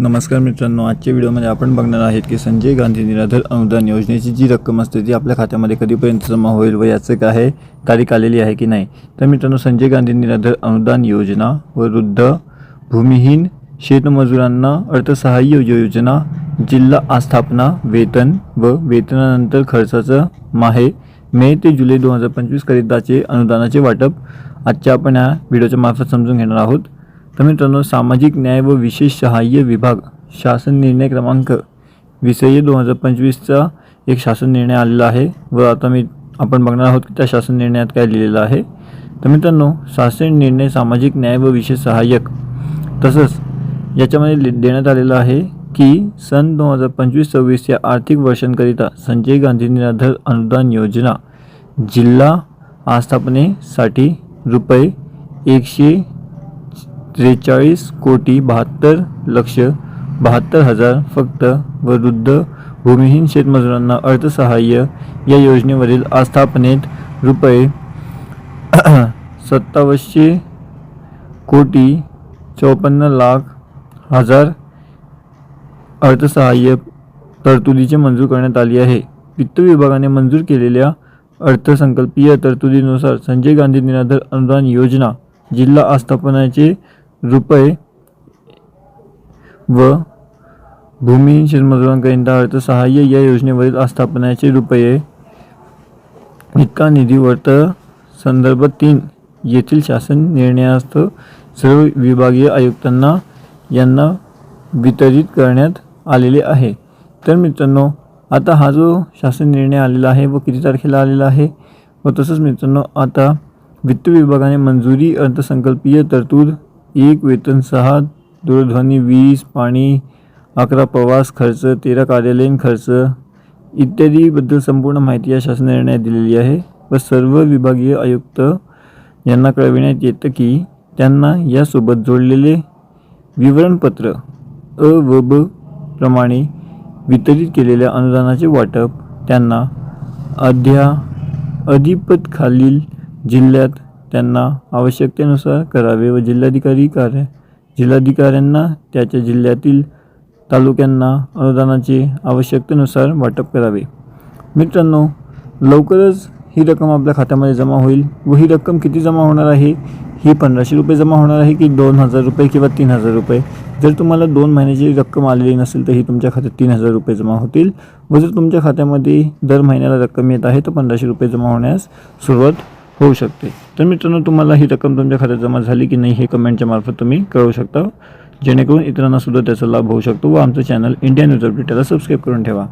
नमस्कार मित्रांनो आजच्या व्हिडिओमध्ये आपण बघणार आहेत की संजय गांधी निराधार अनुदान योजनेची जी रक्कम असते ती आपल्या खात्यामध्ये कधीपर्यंत जमा होईल व याचं काय तारीख आलेली आहे की नाही? तर मित्रांनो संजय गांधी निराधार अनुदान योजना व वृद्ध भूमिहीन शेतमजुरांना अर्थसहाय्य योजना जिल्हा आस्थापना वेतन व वेतनानंतर खर्चाचं माहे मे ते जुलै दोन हजार पंचवीसकरिताचे अनुदानाचे वाटप आजच्या आपण या व्हिडिओच्या मार्फत समजून घेणार आहोत. तर मित्रांनो सामाजिक न्याय व विशेष सहाय्य विभाग शासन निर्णय क्रमांक विषयी दोन हजार पंचवीसचा एक शासन निर्णय आलेला आहे व आता मी आपण बघणार आहोत की त्या शासन निर्णयात काय लिहिलेलं आहे. तर मित्रांनो शासन निर्णय सामाजिक न्याय व विशेष सहाय्यक तसंच याच्यामध्ये देण्यात आलेलं आहे की सन दोन हजार पंचवीस सव्वीस या आर्थिक वर्षांकरिता संजय गांधी निराधार अनुदान योजना जिल्हा आस्थापनेसाठी रुपये एकशे त्रेचाळीस कोटी बहात्तर लक्ष बहात्तर हजार फक्त व वृद्ध भूमिहीन शेतमजुरांना अर्थसहाय्य या योजनेवरील आस्थापनेत रुपये सत्तावीसशे कोटी चौपन्न लाख हजार अर्थसहाय्य तरतुदीचे मंजूर करण्यात आली आहे. वित्त विभागाने मंजूर केलेल्या अर्थसंकल्पीय तरतुदीनुसार संजय गांधी निराधार अनुदान योजना जिल्हा आस्थापनाचे रुपये व भूमिहीन शेतमजुरांकरिता अर्थसहाय्य या योजनेवरील आस्थापनाचे रुपये इतका निधी वर्त संदर्भ तीन येथील शासन निर्णयास्त सर्व विभागीय आयुक्तांना यांना वितरित करण्यात आलेले आहे. तर मित्रांनो आता हा जो शासन निर्णय आलेला आहे व किती तारखेला आलेला आहे? व तसंच मित्रांनो आता वित्त विभागाने मंजुरी अर्थसंकल्पीय तरतूद एक वेतन सहा दूरध्वनी वीज पाणी अकरा प्रवास खर्च तेरा कार्यालयीन खर्च इत्यादीबद्दल संपूर्ण माहिती या शासन निर्णयात दिलेली आहे व सर्व विभागीय आयुक्त यांना कळविण्यात येतं की त्यांना यासोबत जोडलेले विवरणपत्र अ व ब प्रमाणे वितरित केलेल्या अनुदानाचे वाटप त्यांना अध्या अधिपत खालील जिल्ह्यात त्यांना आवश्यकतेनुसार करावे व जिल्हाधिकारी कार्य जिल्हाधिकाऱ्यांना त्याच्या जिल्ह्यातील तालुक्यांना अनुदानाचे आवश्यकतेनुसार वाटप करावे. मित्रांनो लवकरच ही रक्कम आपल्या खात्यामध्ये जमा होईल व ही रक्कम किती जमा होणार आहे? ही पंधराशे रुपये जमा होणार आहे की दोन हजार रुपये किंवा तीन हजार रुपये? जर तुम्हाला दोन महिन्याची रक्कम आलेली नसेल तर ही तुमच्या खात्यात तीन हजार रुपये जमा होतील व जर तुमच्या खात्यामध्ये दर महिन्याला रक्कम येत आहे तर पंधराशे रुपये जमा होण्यास सुरुवात होऊ शकते. तर मित्रांनो तुम्हाला ही रक्कम तुमच्या खात्यात जमा झाली की नाही हे कमेंटच्या मार्फत तुम्ही कळवू शकता. जेणेकरून इतरांनासुद्धा त्याचा लाभ होऊ शकतो व आमचं चॅनल इंडिया न्यूज अपडेटला सबस्क्राईब करून ठेवा.